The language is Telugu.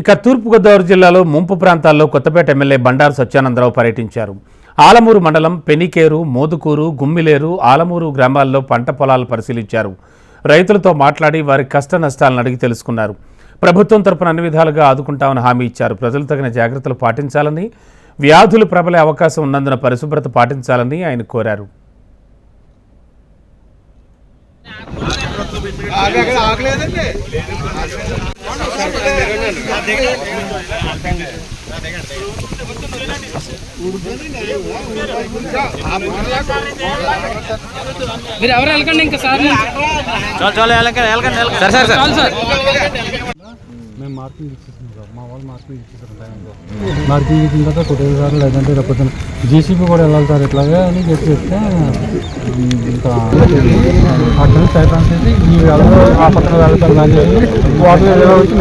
ఇక తూర్పుగోదావరి జిల్లాలో ముంపు ప్రాంతాల్లో కొత్తపేట ఎమ్మెల్యే బండారు సత్యానందరావు పర్యటించారు. ఆలమూరు మండలం పెనికేరు మోదుకూరు గుమ్మిలేరు ఆలమూరు గ్రామాల్లో పంట పొలాలు పరిశీలించారు. రైతులతో మాట్లాడి వారి కష్ట నష్టాలను అడిగి తెలుసుకున్నారు. ప్రభుత్వం తరపున అన్ని విధాలుగా ఆదుకుంటామని హామీ ఇచ్చారు. ప్రజలు తగిన జాగ్రత్తలు పాటించాలని వ్యాధులు ప్రబలే అవకాశం ఉన్నందున పరిశుభ్రత పాటించాలని ఆయన కోరారు. మీరు ఎవరు వెళ్ళకండి ఇంకా సార్. చాలు చాలు వెళ్ళకండి వెళ్ళకండి సరే సరే. సార్. మార్కింగ్ ఇచ్చేసాం సార్. మా వాళ్ళు మార్కింగ్ ఇచ్చేసారు టైంలో మార్కింగ్ ఇచ్చిన తర్వాత కొట్టేది సార్ లేదంటే రేపొద్దున జీసీపీ కూడా వెళ్ళాలి సార్ ఇట్లాగే అని చెప్పి చెప్తే ఇంకా అక్కడ నుంచి చేసి ఈ వెళ్ళదు ఆ పక్కన వెళ్తాను కానీ వాటర్ వచ్చి